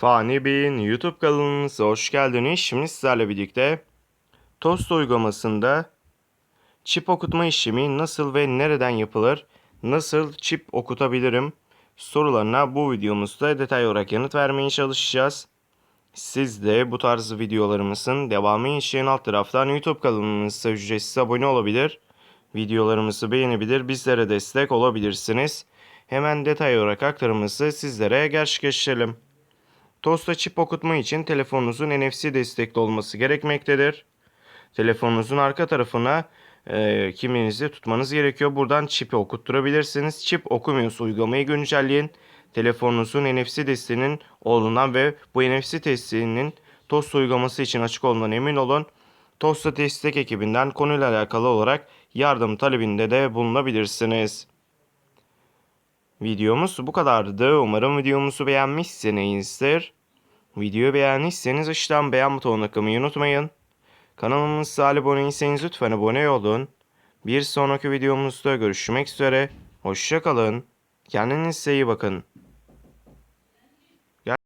Fani Bey'in YouTube kanalınıza hoş geldiniz. Şimdi sizlerle birlikte Tost uygulamasında çip okutma işlemi nasıl ve nereden yapılır, nasıl çip okutabilirim sorularına bu videomuzda detay olarak yanıt vermeye çalışacağız. Siz de bu tarz videolarımızın devamı için alt taraftan YouTube kanalımıza ücretsiz abone olabilir. Videolarımızı beğenebilir, bizlere destek olabilirsiniz. Hemen detay olarak aktarımızı sizlere gerçekleştirelim. Tosta çip okutma için telefonunuzun NFC destekli olması gerekmektedir. Telefonunuzun arka tarafına e, kimliğinizi tutmanız gerekiyor. Buradan çipi okutturabilirsiniz. Çip okumuyorsa uygulamayı güncelleyin. Telefonunuzun NFC desteğinin olduğundan ve bu NFC testinin Tost uygulaması için açık olduğundan emin olun. Tosta destek ekibinden konuyla alakalı olarak yardım talebinde de bulunabilirsiniz. Videomuz bu kadardı. Umarım videomuzu beğenmişsinizdir. Videoyu beğendiyseniz aşağıdan beğen butonuna tıklamayı unutmayın. Kanalımıza abone değilseniz lütfen abone olun. Bir sonraki videomuzda görüşmek üzere. Hoşçakalın. Kendinize iyi bakın.